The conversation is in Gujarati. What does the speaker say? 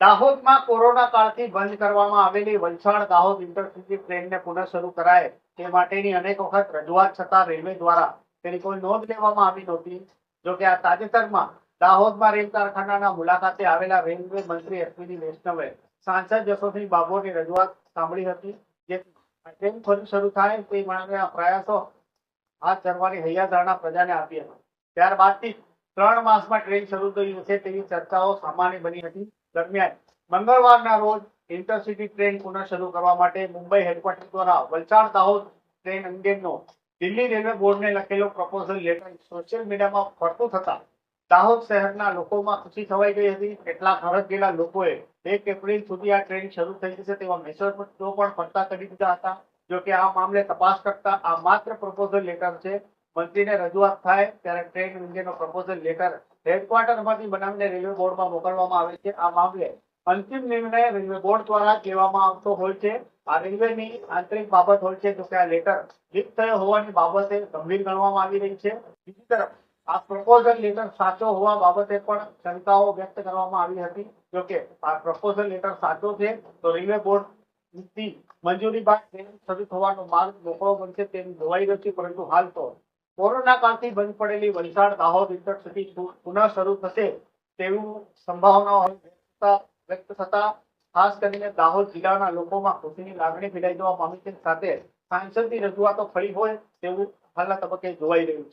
દાહોદમાં કોરોના કાળથી બંધ કરવામાં આવેલી વલસાડ દાહોદ ઇન્ટરસિટી ટ્રેનને પુનઃ શરૂ કરાય તે માટેની અનેક વખત રજૂઆત છતાં રેલવે દ્વારા તેની કોઈ નોંધ લેવામાં આવી નહોતી. જો કે આ તાજેતરમાં દાહોદમાં રેલ કારખાનાના મુલાકાતે આવેલા રેલવે મંત્રી અશ્વિની વૈષ્ણવે સાંસદ યશોધરી બાબુની રજૂઆત સાંભળી હતી. જે ટ્રેન ફરી શરૂ થાય તે માટેના પ્રયાસો હાથ ધરવાની હૈયાધારણા પ્રજાને આપી હતી. ત્યારબાદથી ત્રણ માસમાં ટ્રેન શરૂ થઈ છે તેવી ચર્ચાઓ સામાન્ય બની હતી. દરમિયાન મંગળવારના રોજ ઇન્ટરસિટી ટ્રેન પુનઃ શરૂ કરવા માટે મુંબઈ હેડક્વાર્ટર દ્વારા વલસાડ દાહોદ ટ્રેન અંગેનો દિલ્હી રેલવે બોર્ડને લખેલો પ્રપોઝલ લેટર સોશિયલ મીડિયામાં ફરતું થતા દાહોદ શહેરના લોકોમાં ખુશી છવાઈ ગઈ હતી. કેટલાક હરખ ગયેલા લોકોએ એક એપ્રિલ સુધી આ ટ્રેન શરૂ થઈ જશે તેવા મેસેજો પણ ફરતા કરી દીધા હતા. જો કે આ મામલે તપાસ કરતા આ માત્ર પ્રપોઝલ લેટર છે. મંત્રીને રજૂઆત થાય ત્યારે ટ્રેન અંગેનો પ્રપોઝલ લેટર હેડક્વાર્ટરમાંથી બનાવીને રેલવે બોર્ડમાં મોકલવામાં આવે છે. આ મામલે અંતિમ નિર્ણય રેલવે બોર્ડ દ્વારા લેવામાં આવતો હોય છે. આ રેલવેની આંતરિક બાબત હોય છે જો કે આ લેટર લીક થયો હોવાની બાબતે ગંભીર ગણવામાં આવી રહી છે. બીજી તરફ, આ પ્રપોઝલ લેટર સાચો હોવા બાબતે પણ શંકાઓ વ્યક્ત કરવામાં આવી હતી. જો કે આ પ્રપોઝલ લેટર સાચો છે તો રેલવે બોર્ડ મંજૂરી બાદ ટ્રેન શરૂ થવાનો માર્ગ મોકળો બનશે તેમ જોવાઈ રહ્યું છે, પરંતુ હાલ તો કોરોના કાળથી બંધ પડેલી વલસાડ, દાહોદ ઇન્ટરસિટી પુનઃ શરૂ થશે તેવું સંભાવનાઓ વ્યક્ત થતા- ખાસ કરીને દાહોદ જિલ્લાના લોકોમાં ખુશીની લાગણી ફેલાઈ જવા પામી છે. સાથે સાંસદની રજૂઆતો ફરી હોય તેવું હાલના તબક્કે જોવાઈ રહ્યું છે.